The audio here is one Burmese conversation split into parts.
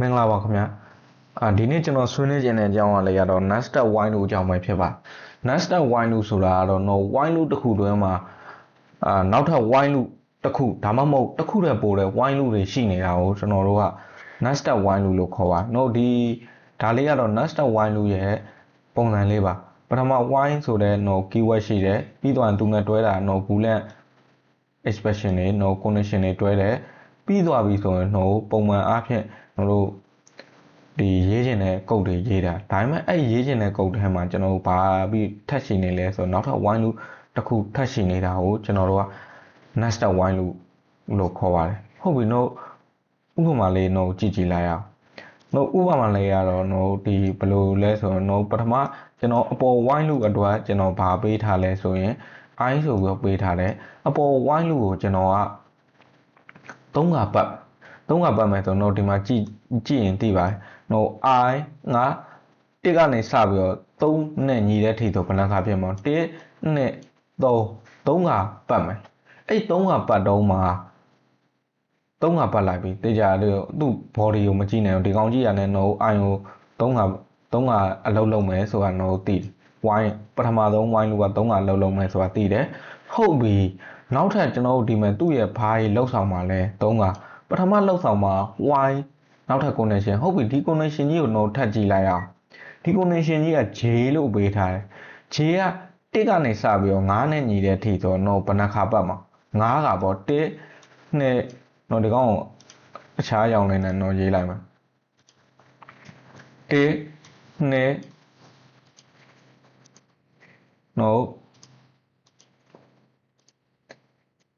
မင်္ဂလာပါခင်ဗျာအာဒီနေ့ကျွန်တော်ဆွေးနွေးခြင်းတဲ့အကြောင်းအရာလေးကတော့ Nasdaq wine လို့အကြောင်းပဲဖြစ်ပါ Nasdaq wine လို့ဆိုတာကတော့တော့ wine လို့တစ်ခုတွဲမှာအာနောက်ထပ် wine လို့တစ်ခုဒါမှမဟုတ်တစ်ခုတည်းပို့တဲ့ wine လို့တွေရှိနေတာကိုကျွန်တော်တို့က Nasdaq wine လို့လို့ခေါ်ပါတော့ဒီဒါလေးကတော့ Nasdaq wine လို့ရဲ့ပုံစံလေးပါပထမ wine ဆိုတဲ့ no keyword ရှိတယ်ပြီးတော့သူနဲ့တွဲတာ no boolean expression တွေ no condition တွေတွဲတယ် ပြီးသွားပြီဆိုရင် no ပုံမှန်အားဖြင့်ကျွန်တော်တို့ဒီရေးခြင်းတဲ့ကုတ်တွေရေးတာဒါပေမဲ့အဲ့ရေးခြင်းတဲ့ကုတ်ထဲမှာကျွန်တော်တို့ဘာပြီးထပ်ရှိနေလဲဆိုတော့နောက်ထပ် wine လို့တစ်ခုထပ်ရှိနေတာကိုကျွန်တော်တို့က nested wine လို့လို့ခေါ်ပါတယ်ဟုတ်ပြီတော့ဥပမာလေးတော့ကြည့်ကြည့်လိုက်အောင်တော့ဥပမာလေးကတော့တော့ဒီဘယ်လိုလဲဆိုတော့ပထမကျွန်တော်အပေါ် wine လို့အတွက်ကျွန်တော်ဘာပေးထားလဲဆိုရင် i ဆိုပြီးပေးထားတယ်အပေါ် wine လို့ကိုကျွန်တော်က သုံးကပတ်သုံးကပတ်မယ်ဆိုတော့ဒီမှာကြည့်ကြည့်ရင်သိပါတယ်။ဟို i ငါတစ်ကနေစပြီးတော့3နဲ့ညီတဲ့ထိဆိုဘယ်နှခါဖြစ်မှာ1နဲ့3 3ကပတ်မယ်။အဲ့3ကပတ်တော့မှာ3ကပတ်လိုက်ပြီတေချာတော့သူ့ body ကိုမကြည့်နိုင်ဘူးဒီကောင်ကြည့်ရတယ်တော့ i ကို3က3ကအလုံးလုံးမယ်ဆိုတာတော့သိတယ်။ wine ပထမဆုံး wine လူက3ကအလုံးလုံးမယ်ဆိုတာသိတယ်။ဟုတ်ပြီ နောက်ထပ်ကျွန်တော်တို့ဒီမှာသူ့ရဲ့ဘာကြီးလောက်ဆောင်မှာလဲ3ကပထမလောက်ဆောင်မှာ y နောက်ထပ် connection ဟုတ်ပြီဒီ connection ကြီးကိုတော့ထပ်ကြည့်လိုက်အောင်ဒီ connection ကြီးက j လို့ပေးထားတယ် j က1ကနေစပြီးတော့9နဲ့ညီတဲ့အထိဆိုတော့ဘယ်နှခါပတ်မှာ9ကပေါ့1နဲ့တော့ဒီကောင်အခြားရောင်လေးနဲ့တော့ရေးလိုက်မှာ1နဲ့နော်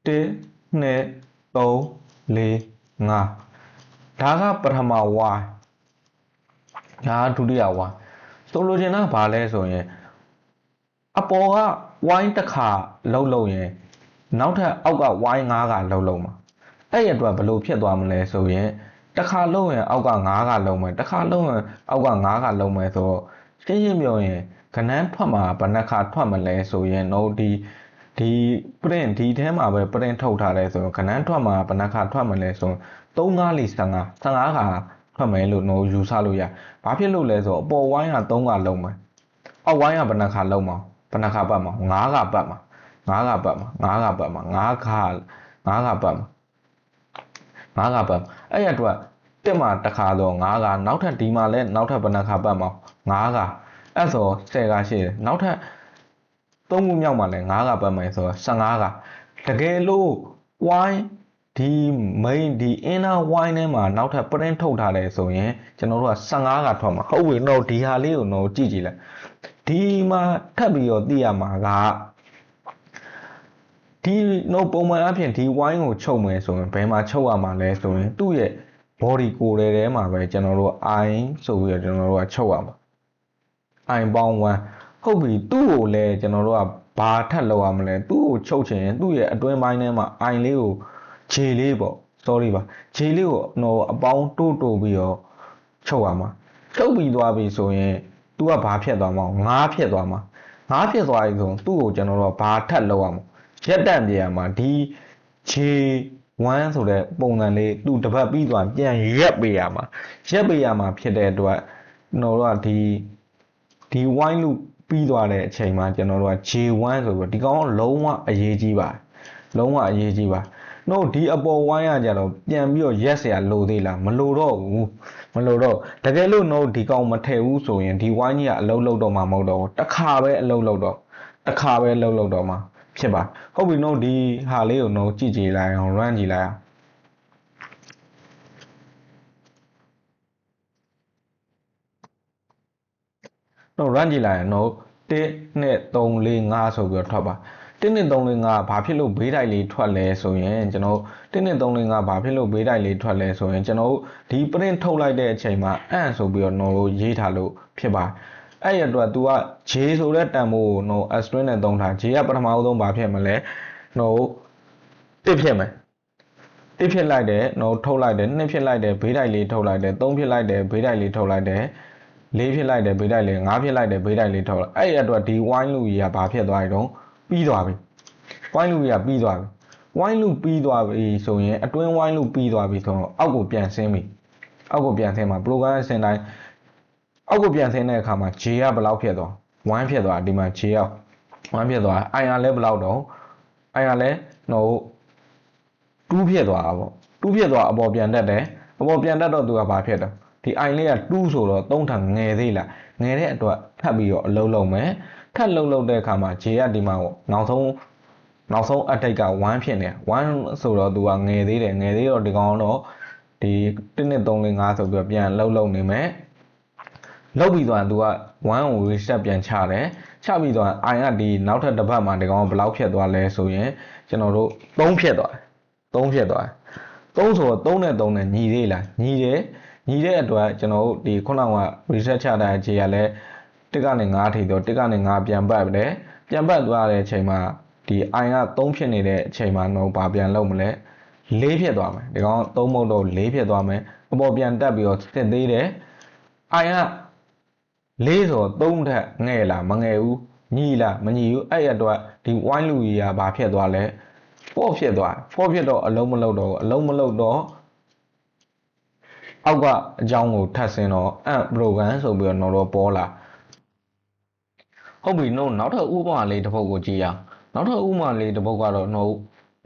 1နဲ့3 4 5ဒါကပထမ y ဒါဒုတိယ y ဆိုလိုချင်တာဘာလဲဆိုရင်အပေါ်က y တစ်ခါလှုပ်လို့ရင်နောက်ထပ်အောက်က y 5ကလှုပ်လို့မှာအဲ့ရအတွက်ဘယ်လိုဖြစ်သွားမလဲဆိုရင်တစ်ခါလှုပ်ရင်အောက်က9ကလှုပ်မယ်တစ်ခါလှုပ်ရင်အောက်က9ကလှုပ်မယ်ဆိုတော့ရှင်းရှင်းပြောရင်ကဏ္ဍထွက်မှာဘယ်နှခါထွက်မလဲဆိုရင်တော့ဒီ ဒီ print ဒီထဲမှာပဲ print ထုတ်ထားတယ်ဆိုတော့ခဏထွက်မှာဘယ်နှခါထွက်မလဲဆိုရင်3 5 4 15 15ခါထွက်မယ်လို့တော့ယူဆလို့ရ။ဘာဖြစ်လို့လဲဆိုတော့အပေါ်ဝိုင်းက3ခါလုံးမယ်။အောက်ဝိုင်းကဘယ်နှခါလုံးမှာဘယ်နှခါပတ်မှာ9ခါပတ်မှာ9ခါပတ်မှာ9ခါပတ်မှာ9ခါ9ခါပတ်မှာ9ခါပတ်အဲ့ရတော့တက်မှာတစ်ခါတော့9ခါနောက်ထပ်ဒီမှာလဲနောက်ထပ်ဘယ်နှခါပတ်မှာ9ခါအဲ့ဆို10ခါရှိတယ်နောက်ထပ် သုံးခုမြောက်မှာလဲ9ကပတ်မယ်ဆိုတော့15ကတကယ်လို့ wine ဒီ main ဒီ inner wine ထဲမှာနောက်ထပ် print ထုတ်ထားတယ်ဆိုရင်ကျွန်တော်တို့က15ကထွက်မှာဟုတ်ပြီတော့ဒီဟာလေးကိုတော့ကြည့်ကြည့်လိုက်ဒီမှာထပ်ပြီးတော့သိရမှာကဒီတော့ပုံမှန်အဖြစ်ဒီ wine ကိုချုပ်မယ်ဆိုရင်ဘယ်မှာချုပ်ရမှာလဲဆိုရင်သူ့ရဲ့ body ကိုယ်ထဲမှာပဲကျွန်တော်တို့ i ဆိုပြီးတော့ကျွန်တော်တို့ကချုပ်ရမှာ i ပေါင်း1 ဟုတ်ပြီသူ့ကိုလည်းကျွန်တော်တို့ကဘာထပ်လောက်ရမလဲသူ့ကိုချုပ်ချင်ရင်သူ့ရဲ့အတွင်းပိုင်းထဲမှာအိုင်လေးကိုခြေလေးပေါ့ sorry ပါခြေလေးကိုတော့အပေါင်းတိုးတိုးပြီးတော့ချုပ်ရမှာချုပ်ပြီးသွားပြီဆိုရင် तू ကဘာဖြစ်သွားမှာငါးဖြစ်သွားမှာငါးဖြစ်သွားပြီဆိုရင်သူ့ကိုကျွန်တော်တို့ကဘာထပ်လောက်ရမှာရက်တန့်ပြရမှာဒီခြေ1ဆိုတဲ့ပုံစံလေးသူ့တပတ်ပြီးသွားပြန်ရက်ပေးရမှာရက်ပေးရမှာဖြစ်တဲ့အတွက်ကျွန်တော်တို့ကဒီဒီ wine loop ပြီးသွားတဲ့အချိန်မှာကျွန်တော်တို့က J1 ဆိုပြီးဒီကောင်လုံးဝအရေးကြီးပါလုံးဝအရေးကြီးပါတော့ဒီအပေါ်ဝိုင်းရကြတော့ပြန်ပြီးတော့ရက်เสียလိုသေးလားမလိုတော့ဘူးမလိုတော့တကယ်လို့တော့ဒီကောင်မထည့်ဘူးဆိုရင်ဒီဝိုင်းကြီးကအလုံးလုံးတော့မှာမဟုတ်တော့တခါပဲအလုံးလုံးတော့တခါပဲလုံးလုံးတော့မှာဖြစ်ပါဟုတ်ပြီတော့ဒီဟာလေးကိုတော့ကြည့်ကြည့်လိုက်အောင် run ကြည့်လိုက်အောင် တော့ run ကြည့်လိုက်ရင်တော့1နဲ့3 4 5ဆိုပြီးတော့ထွက်ပါ1နဲ့3 4 5ဘာဖြစ်လို့ဘေးတိုက်လေးထွက်လဲဆိုရင်ကျွန်တော်1နဲ့3 4 5ဘာဖြစ်လို့ဘေးတိုက်လေးထွက်လဲဆိုရင်ကျွန်တော်ဒီ print ထုတ်လိုက်တဲ့အချိန်မှာအန့်ဆိုပြီးတော့နော်ရေးထားလို့ဖြစ်ပါအဲ့ရတော့ तू က J ဆိုတဲ့တန်ဖိုးကိုနော် string နဲ့သုံးထား J ကပထမဆုံးဘာဖြစ်မလဲနော်တစ်ဖြစ်မယ်တစ်ဖြစ်လိုက်တယ်နော်ထုတ်လိုက်တယ်နှစ်ဖြစ်လိုက်တယ်ဘေးတိုက်လေးထုတ်လိုက်တယ်သုံးဖြစ်လိုက်တယ်ဘေးတိုက်လေးထုတ်လိုက်တယ် ၄ဖြစ်လိုက်တယ်ဘေးတိုက်လေး၅ဖြစ်လိုက်တယ်ဘေးတိုက်လေးထုတ်လိုက်အဲ့ရအတွက်ဒီ wine လူကြီးကဘာဖြစ်သွားပြီတော့ပြီးသွားပြီ wine လူကြီးကပြီးသွားပြီ wine လူပြီးသွားပြီဆိုရင်အတွင်း wine လူပြီးသွားပြီဆိုတော့အောက်ကိုပြန်ဆင်းပြီအောက်ကိုပြန်ဆင်းမှာ program အဆင့်တိုင်းအောက်ကိုပြန်ဆင်းတဲ့အခါမှာ J ကဘယ်လောက်ဖြစ်သွား1ဖြစ်သွားဒီမှာ J က1ဖြစ်သွား IR လဲဘယ်လောက်တော့ IR လဲတော့2ဖြစ်သွားတာပေါ့2ဖြစ်သွားအပေါ်ပြန်တက်တယ်အပေါ်ပြန်တက်တော့သူကဘာဖြစ်တော့ ဒီ I လေးက2ဆိုတော့3ထပ်ငယ်သေးလားငယ်တဲ့အတွက်ထပ်ပြီးတော့အလုံးလုံးမယ်ထပ်လုံးလုံးတဲ့အခါမှာ J ကဒီမှာပေါ့နောက်ဆုံးနောက်ဆုံးအထိတ်က1ဖြစ်နေ1ဆိုတော့သူကငယ်သေးတယ်ငယ်သေးတော့ဒီကောင်တော့ဒီ1နဲ့3 4 5ဆိုပြီးတော့ပြန်လုံးလုံးနေမယ်လောက်ပြီးသွားသူက1ကို reset ပြန်ချတယ်ချပြီးသွား i ကဒီနောက်ထပ်တစ်ပတ်မှာဒီကောင်ကဘယ်လောက်ဖြစ်သွားလဲဆိုရင်ကျွန်တော်တို့3ဖြစ်သွားတယ်3ဖြစ်သွားတယ်3ဆိုတော့3နဲ့3နဲ့ညီသေးလားညီတယ် ညီတဲ့အတွက်ကျွန်တော်တို့ဒီခုနက reset ချတဲ့အချိန်ကလည်းတစ်ကနေ9ထိတော့တစ်ကနေ9ပြန်ပတ်တယ်ပြန်ပတ်သွားတဲ့အချိန်မှာဒီ i က3ဖြစ်နေတဲ့အချိန်မှာတော့ဘာပြန်လုပ်မလဲ၄ဖြစ်သွားမယ်ဒီကောင်3မုတ်တော့၄ဖြစ်သွားမယ်အပေါ်ပြန်တက်ပြီးတော့စစ်သေးတယ် i က၄ဆိုတော့3ထက်ငဲ့လားမငဲ့ဘူးညီလားမညီဘူးအဲ့ရတော့ဒီ wine လူကြီးကဘာဖြစ်သွားလဲ4ဖြစ်သွား4ဖြစ်တော့အလုံးမလုံးတော့အလုံးမလုံးတော့ အောက်ကအကြောင်းကိုထပ်ဆင်းတော့ amp program ဆိုပြီးတော့တော့ပေါ်လာဟုတ်ပြီနော်နောက်ထပ်ဥပမာလေးတစ်ပုဒ်ကိုကြည့်ရအောင်နောက်ထပ်ဥပမာလေးတစ်ပုဒ်ကတော့တော့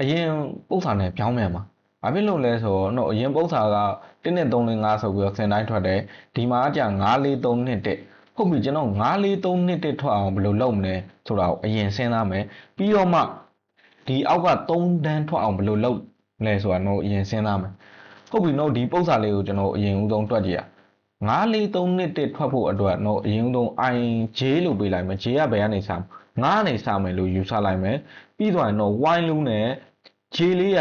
အရင်ပု္ပ္ပာနဲ့ပြောင်းမြန်မှာဘာဖြစ်လို့လဲဆိုတော့တော့အရင်ပု္ပ္ပာက1နဲ့3နဲ့5ဆိုပြီးတော့ဆင်တိုင်းထွက်တယ်ဒီမှာကကြာ9 4 3နဲ့1ဟုတ်ပြီကျွန်တော်9 4 3နှစ်တက်ထွက်အောင်ဘယ်လိုလုပ်မလဲဆိုတာကိုအရင်စဉ်းစားမယ်ပြီးတော့မှဒီအောက်က3တန်းထွက်အောင်ဘယ်လိုလုပ်လဲဆိုတာတော့အရင်စဉ်းစားမယ် ဟုတ်ပြီတော့ဒီပုံစံလေးကိုကျွန်တော်အရင်ဦးဆုံးတွက်ကြည့်ရ9 4 3နှစ်တက်ထွက်ဖို့အတွက်တော့အရင်ဦးဆုံး IJ လို့ပေးလိုက်မယ် J ကဘယ်ကနေစမလဲ9ကနေစမယ်လို့ယူဆလိုက်မယ်ပြီးတော့တော့ Y လူနဲ့ J လေးက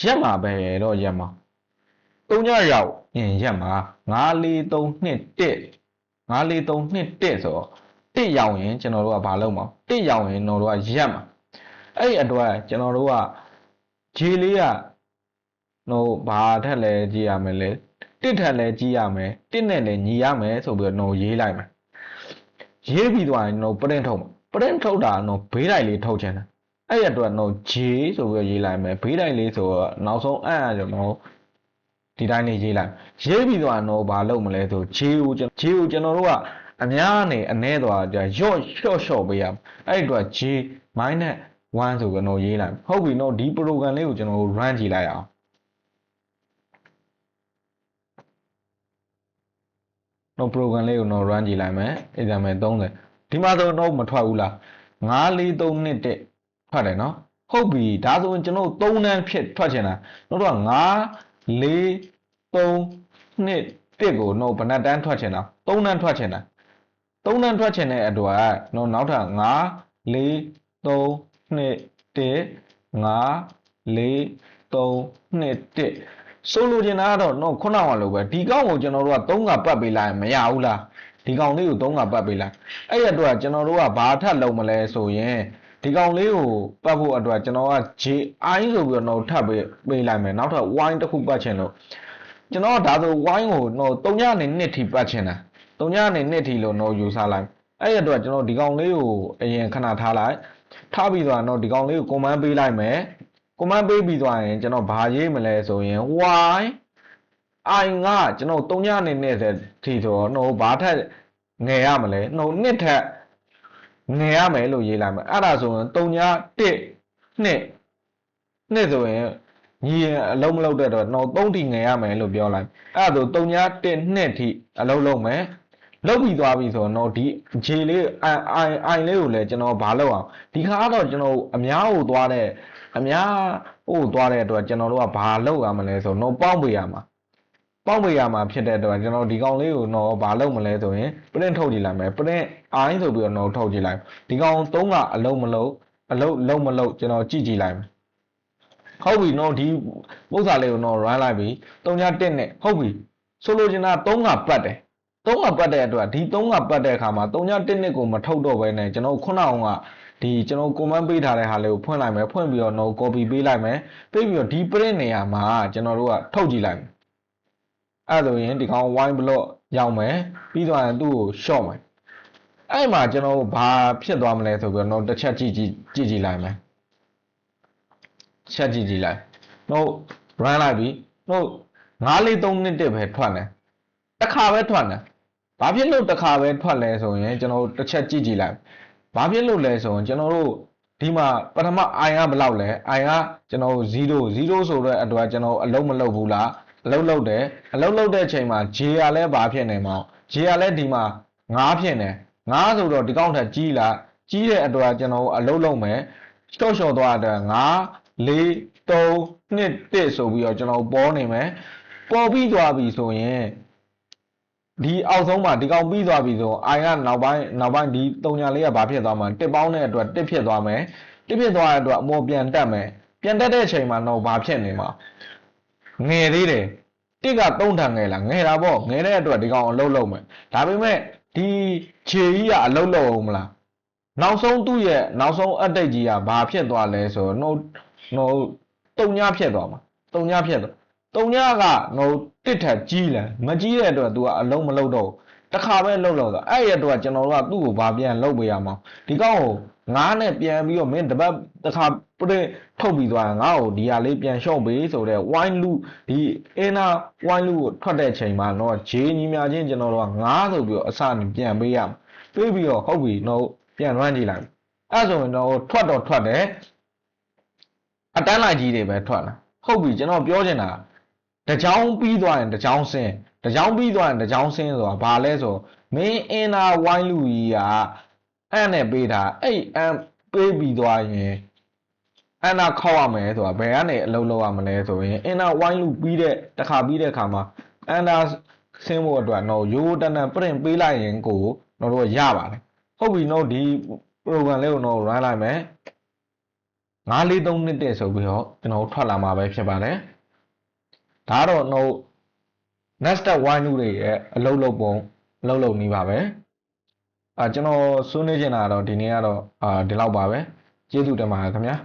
ရက်မှာပဲတော့ရက်မှာ၃ညရောက်ရင်ရက်မှာ9 4 3နှစ်တက်9 4 3နှစ်1ဆိုတော့1ရောက်ရင်ကျွန်တော်တို့ကဘာလုပ်မှာ1ရောက်ရင်ကျွန်တော်တို့ကရက်မှာအဲ့ဒီအတွက်ကျွန်တော်တို့ကဂျီလေးက ဟိုဘာထက်လဲကြည့်ရမယ်လဲ1ထက်လဲကြည့်ရမယ်1နဲ့လဲညီရမယ်ဆိုပြီးတော့ရေးလိုက်မယ်ရေးပြီးသွားရင်တော့ပရင်ထုတ်မှာပရင်ထုတ်တာတော့ဘေးတိုင်းလေးထုတ်ချင်တယ်အဲ့ရအတွက်တော့ J ဆိုပြီးရေးလိုက်မယ်ဘေးတိုင်းလေးဆိုတော့နောက်ဆုံးအပ်ရကျွန်တော်ဒီတိုင်းလေးရေးလိုက်ရေးပြီးတော့တော့ဘာလုပ်မလဲဆို J ကို J ကိုကျွန်တော်တို့ကအများနဲ့အ ਨੇ သွားကြရော့လျှော့လျှော့ပေးရအဲ့ဒီအတွက် J minus 1ဆိုကျွန်တော်ရေးလိုက်ဟုတ်ပြီနော်ဒီ program လေးကိုကျွန်တော် run ကြည့်လိုက်အောင် တော့ program လေးကိုတော့ run ကြည့်လိုက်မယ် example 30ဒီမှာဆိုတော့မထွက်ဘူးလား9 4 3နှစ်တက်ထွက်တယ်နော်ဟုတ်ပြီဒါဆိုရင်ကျွန်တော်3တန်းဖြစ်ထွက်ချင်တာတို့တော့9 4 3နှစ်တစ်ကိုတော့ဘယ်နှတန်းထွက်ချင်တာ3တန်းထွက်ချင်တာ3တန်းထွက်ချင်တဲ့အတွက်တော့နောက်ထပ်9 4 3နှစ်တစ်9 4 3နှစ်တစ် ဆိုလိုချင်တာကတော့တော့ခုနကလိုပဲဒီကောက်ကိုကျွန်တော်တို့က3ကပတ်ပေးလိုက်ရင်မရဘူးလားဒီကောင်လေးကို3ကပတ်ပေးလိုက်အဲ့ရအတွက်ကျွန်တော်တို့ကဘာထပ်လုံးမလဲဆိုရင်ဒီကောင်လေးကိုပတ်ဖို့အတွက်ကျွန်တော်က JI ဆိုပြီးတော့ထပ်ပေးပေးလိုက်မယ်နောက်ထပ် Y တစ်ခုပတ်ချင်လို့ကျွန်တော်ဒါဆို Y ကိုတော့3ညနေ2ထိပတ်ချင်တာ3ညနေ2ထိလို့တော့ယူဆလိုက်အဲ့ရအတွက်ကျွန်တော်ဒီကောင်လေးကိုအရင်ခဏထားလိုက်ထားပြီးတော့တော့ဒီကောင်လေးကို command ပေးလိုက်မယ် command ပေးပြီးသွားရင်ကျွန်တော်ဘာရေးမလဲဆိုရင် y i ကကျွန်တော်3ညနေနဲ့ထိဆိုတော့တော့ဘာထက်ငယ်ရမလဲတော့နှစ်ထက်ငယ်ရမယ်လို့ရေးလိုက်မယ်အဲ့ဒါဆိုရင်3ည1နှစ်နှစ်ဆိုရင်ညီရင်အလုံးမလုံးတဲ့တော့တော့3ထိငယ်ရမယ်လို့ပြောလိုက်အဲ့ဒါဆို3ည1နှစ်ထိအလုံးလုံးမယ် လောက်ပြီးသွားပြီဆိုတော့ဒီဂျေလေးအိုင်အိုင်အိုင်လေးကိုလည်းကျွန်တော်ဘာလုပ်အောင်ဒီခါတော့ကျွန်တော်အများကိုသွားတဲ့အများဟိုသွားတဲ့အတွက်ကျွန်တော်တို့ကဘာလုပ်ရမလဲဆိုတော့ပေါင်းပေးရမှာပေါင်းပေးရမှာဖြစ်တဲ့အတွက်ကျွန်တော်ဒီကောင်လေးကိုတော့ဘာလုပ်မလဲဆိုရင် print ထုတ်ကြည့်လိုက်မယ် print i ဆိုပြီးတော့ထုတ်ကြည့်လိုက်ဒီကောင်သုံးကအလုံးမလုံးအလုံးလုံးမလုံးကျွန်တော်ကြည့်ကြည့်လိုက်မယ်ဟုတ်ပြီနော်ဒီပု္ပ္ပာလေးကိုတော့ run လိုက်ပြီ3ည1နဲ့ဟုတ်ပြီဆိုလိုချင်တာ3ကပတ်တယ် 3ကပတ်တဲ့အတွက်ဒီ3ကပတ်တဲ့အခါမှာ3ည1နှစ်ကိုမထုတ်တော့ဘဲနဲ့ကျွန်တော်ခုနအောင်ကဒီကျွန်တော် comment ပေးထားတဲ့ဟာလေးကိုဖွင့်လိုက်မယ်ဖွင့်ပြီးတော့ no copy ပေးလိုက်မယ်ပေးပြီးတော့ဒီ print နေရာမှာကျွန်တော်တို့ကထုတ်ကြည့်လိုက်မယ်အဲ့ဒါဆိုရင်ဒီကောင် wine block ရောက်မယ်ပြီးတော့သူ့ကို short မယ်အဲ့မှာကျွန်တော်ဘာဖြစ်သွားမလဲဆိုပြီးတော့တစ်ချက်ကြည့်ကြည့်ကြည့်ကြည့်လိုက်မယ်ချက်ကြည့်ကြည့်လိုက်တော့ run လိုက်ပြီတော့9431ပဲထွက်တယ်တစ်ခါပဲထွက်တယ် ဘာဖြစ်လို့တစ်ခါပဲထွက်လဲဆိုရင်ကျွန်တော်တို့တစ်ချက်ကြည့်ကြည့်လိုက်ဘာဖြစ်လို့လဲဆိုရင်ကျွန်တော်တို့ဒီမှာပထမ i ကဘယ်လောက်လဲ i ကကျွန်တော်တို့0 0ဆိုတဲ့အတွက်ကျွန်တော်အလုံးမလုံးဘူးလားအလုံးလုံးတယ်အလုံးလုံးတဲ့အချိန်မှာ j ကလည်းဘာဖြစ်နေမှာ j ကလည်းဒီမှာ9ဖြစ်နေ9ဆိုတော့ဒီကောင့်ထက်ကြီးလားကြီးတဲ့အတွက်ကျွန်တော်တို့အလုံးလုံးမယ်ရှော့ရှော့သွားတဲ့9 4 3 2 1ဆိုပြီးတော့ကျွန်တော်တို့ပေါ်နေမယ်ပေါ်ပြီးသွားပြီဆိုရင် ဒီအောက်ဆုံးမှာဒီကောင်ပြီးသွားပြီဆိုအိုင်ကနောက်ပိုင်းနောက်ပိုင်းဒီတုံညာလေးကဘာဖြစ်သွားမှာတစ်ပေါင်းတဲ့အတွက်တစ်ဖြစ်သွားမယ်တစ်ဖြစ်သွားတဲ့အတွက်အမောပြန်တက်မယ်ပြန်တက်တဲ့အချိန်မှာတော့ဘာဖြစ်နေမှာငယ်သေးတယ်တစ်ကသုံးထန်ငယ်လားငယ်တာပေါ့ငယ်တဲ့အတွက်ဒီကောင်အလုံးလုံးမယ်ဒါပေမဲ့ဒီခြေကြီးကအလုံးလုံးအောင်မလားနောက်ဆုံးသူ့ရဲ့နောက်ဆုံးအပ်တိတ်ကြီးကဘာဖြစ်သွားလဲဆိုတော့နှုတ်နှုတ်တုံညာဖြစ်သွားမှာတုံညာဖြစ်သွားတုံညာကနှုတ် တစ်ထက်ကြီးလဲမကြီးတဲ့အတွက် तू ကအလုံးမလုံးတော့ဘူးတစ်ခါပဲလုံးတော့ဆိုအဲ့ရအတွက်ကျွန်တော်တို့ကသူ့ကိုဘာပြန်လုပ်ပေးရမှာဒီကောင်ကိုငားနဲ့ပြန်ပြီးတော့မင်းတပတ်တစ်ခါပြည့်ထုတ်ပြီးသွားရင်ငါ့ကိုဒီဟာလေးပြန်ရှော့ပေးဆိုတော့ wine loop ဒီအင်းနာ wine loop ကိုထွက်တဲ့ချိန်မှာတော့ဂျေးညီမြချင်းကျွန်တော်တို့ကငားဆိုပြီးတော့အစနေပြန်ပေးရမှာတွေးပြီးတော့ဟုတ်ပြီတော့ပြန်ရမ်းကြည့်လိုက်အဲ့ဆိုရင်တော့ထွက်တော့ထွက်တယ်အတန်းလိုက်ကြီးတွေပဲထွက်လာဟုတ်ပြီကျွန်တော်ပြောချင်တာ တကြောင်ပြီးသွားရင်တကြောင်ဆင်းတကြောင်ပြီးသွားရင်တကြောင်ဆင်းဆိုတာဘာလဲဆိုမင်းအင်းနာ wine loop ကြီးကအဲ့နဲ့ပေးတာအဲ့အမ်ပေးပြီးသွားရင်အနာခောက်ရမယ်ဆိုတာဘယ်ကနေအလုပ်လုပ်ရမလဲဆိုရင်အင်နာဝိုင်းလူပြီးတဲ့တစ်ခါပြီးတဲ့အခါမှာအန်နာဆင်းဖို့အတွက်တော့ရိုးတနံ print ပေးလိုက်ရင်ကိုတော့တို့ရပါတယ်ဟုတ်ပြီတော့ဒီ program လေးကိုတော့ run လိုက်မယ်943နှစ်တည်းဆိုပြီးတော့ကျွန်တော်ထွက်လာမှာပဲဖြစ်ပါတယ် ဒါကတော့တော့ nested wine တွေရဲ့အလုပ်လုပ်ပုံအလုပ်လုပ်နည်းပါပဲအာကျွန်တော်ဆွေးနွေးချင်တာကတော့ဒီနေ့ကတော့အာဒီလောက်ပါပဲကျေးဇူးတင်ပါတယ်ခင်ဗျာ